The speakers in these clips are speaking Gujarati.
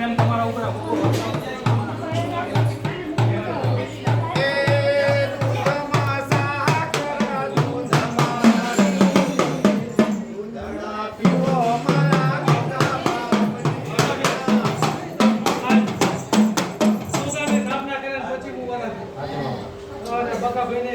પ્રેમ તમારા ઉપર આ ભૂકો ભરતો. સુગાની સ્થાપના કરે ને પછી હું વરસ. અને બકાભાઈને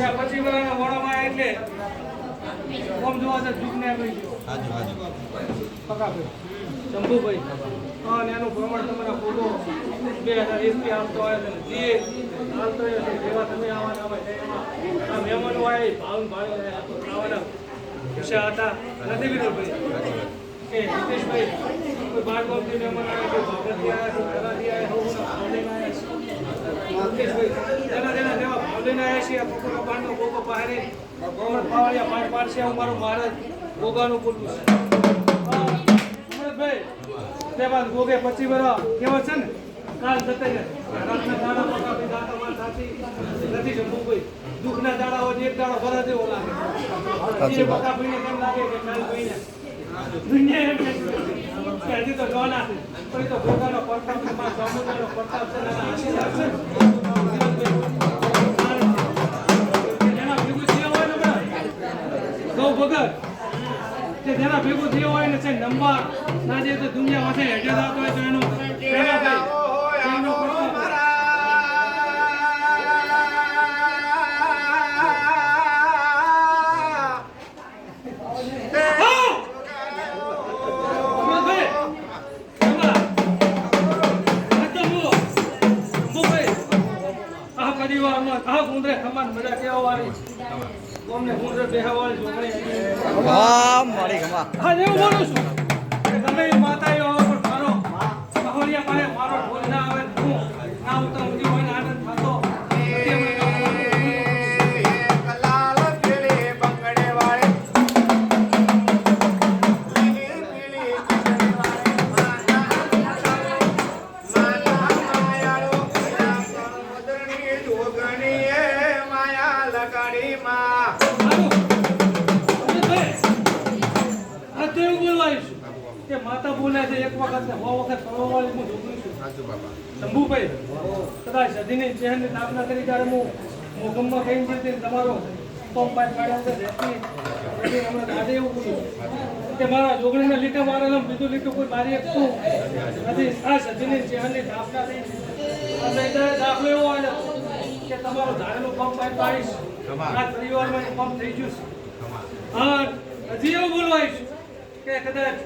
ત્યાં પછી વરાના મોડામાં આયા એટલે ઓમ જોવા તો ગયો. હાજુ હાજુ. પકાભાઈ શંભુભાઈ. હા અને એનું પ્રમાણ તમારા ફોટો બે હજાર એકથી આવતો હોય જે હાલતો હોય જેવા તમે આવવાના હોય એમાં આ મહેમાનો આવે ભાવન ભાવે આવવાના ખુશા હતા. નથી વિનોદભાઈ કે હિતેશભાઈ કોઈ બાર ગામથી મહેમાન આવે કોઈ ભાવનગરથી આવ્યા કોઈ કલાથી આવ્યા જેના જેના જેવા આવ્યા છે આ પકોડા ગોગો બહારે ગોમત પાવડિયા પાંચ પાંચ હું મારું મહારાજ. ગોગાનું બોલું છું. ઉમરભાઈ તે બાદ ગોગે પચી વરા. કેવો છે ને? કાલ જતાઈ રાતના દાડા મોટા ભાઈ દાતા માં સાચી નથી જમવું દુઃખના દાડા હોય એક દાડો ભરા જેવો લાગે. એ ભાઈને કેમ લાગે કે કાલ ભાઈને દુનિયા એમ કે હજી તો જોવાના પણ તો ગોગાનો પ્રતાપ છે કે ભેગો થયો હોય ને છે નંબર. ના જે તો દુનિયા માથે હેઠે થતો હોય તો એનો પ્રેમાભાઈ, એમનો પ્રતાપ. આ સમાન મજા કેવા વાળી છોકરી વાહ મારી હા એવું બોલું છું. તમે માતા આવે પણ મારો સહોરિયા પાસે મારો ઢોલ ના આવે હું ના આવતા માતા બોલે છે એક વખત ને સો વખત હું છોકરી છું શંભુભાઈ કદાચ સધીની ચહેરની સ્થાપના કરી ત્યારે હું મોગમમાં કહીને જતી તમારો પંપ પાઇપ છે રેતી હમણાં આજે એવું બોલ્યું કે મારા જોગણીને લીધે મારેલો બીજું લીટું કોઈ મારી શું નથી આ સધીની ચહેરની સ્થાપના થઈ દાખલો એવો આવ્યો કે તમારો ધારેલો પંપ પાઇપ પાડીશ આ પરિવારમાં એ પંપ થઈ ગયું છે. હજી એવું બોલવાય છે કે કદાચ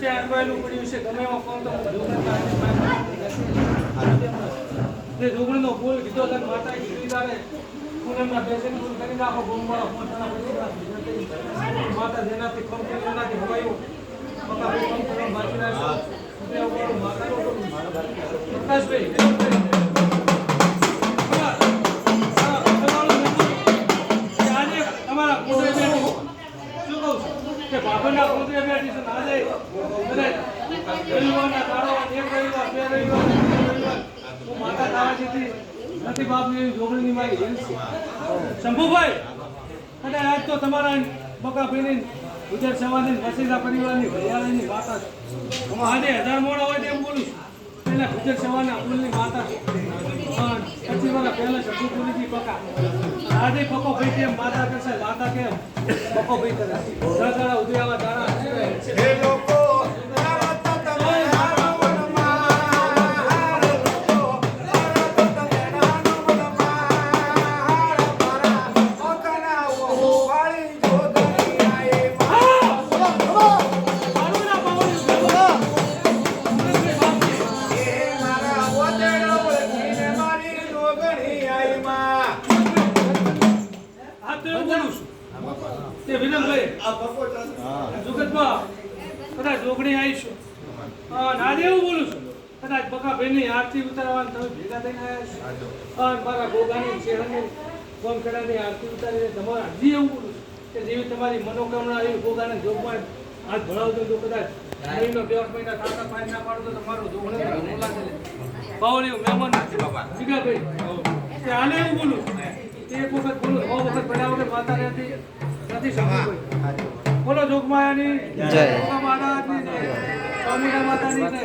જે અટવાયેલું પડ્યું છે ગમે એમાં ફોન તો ને જોગણીનો બોલ કીધો તને માતાએ કીધું પૂનમના બોલ કરી નાખો બોમવાળો ફોન. માતા જેનાથી ફોન કરી એનાથી હવાયું માતા ફોન કરવા બાકી માતાનું. પ્રકાશભાઈ કે બાબાના કુંડે બેઠી છે ના આજે અને રવિવારના દાડો એક રવિવાર, બે રવિવાર હું માતા થવા જેથી નથી બાપની જોગણીની મારી શંભુભાઈ, અને આજ તો તમારા બકાભાઈની ગુજરાત સમાજની વસીલા પરિવારની ભૈયાની માતા છે હું આજે હજાર મોડા હોય તેમ બોલું છું ગુજર સેવાના સમાજના માતા છે પણ પચીસ વર્ષ પહેલા શબ્દ હતી બકા આજે પકો. ભાઈ કેમ, માતા કરશે માતા કેમ? પકો ભાઈ કરે. દાદા ઉદયાવા દાડા તો વિનમભાઈ. જુગતમાં. કદાચ જોગણી આવીશું. હા નાદે એવું બોલું છું. કદાચ બકા ની આરતી ઉતારવાની તમે ભેગા થઈને આવ્યા છો. અને મારા ગોગાની શેહરની ગોમખેડાની આરતી ઉતારીને તમારે હજી એવું બોલું છું કે જેવી તમારી મનોકામના એવી ગોગાને જોગમાં હાથ ભણાવતો તો કદાચ મહિનો બે મહિના તાતા પાય ના પાડો તો તમારો જોગણી બોલાશે બાવળી મહેમાન જીગાભાઈ તે હાલે એવું બોલું એક વખત બોલું છ વખત ભણ્યા માતા માતાને નથી બોલો જોગમાયાની જય. માતાની જય. સ્વામિનારાયણ માતાની જય.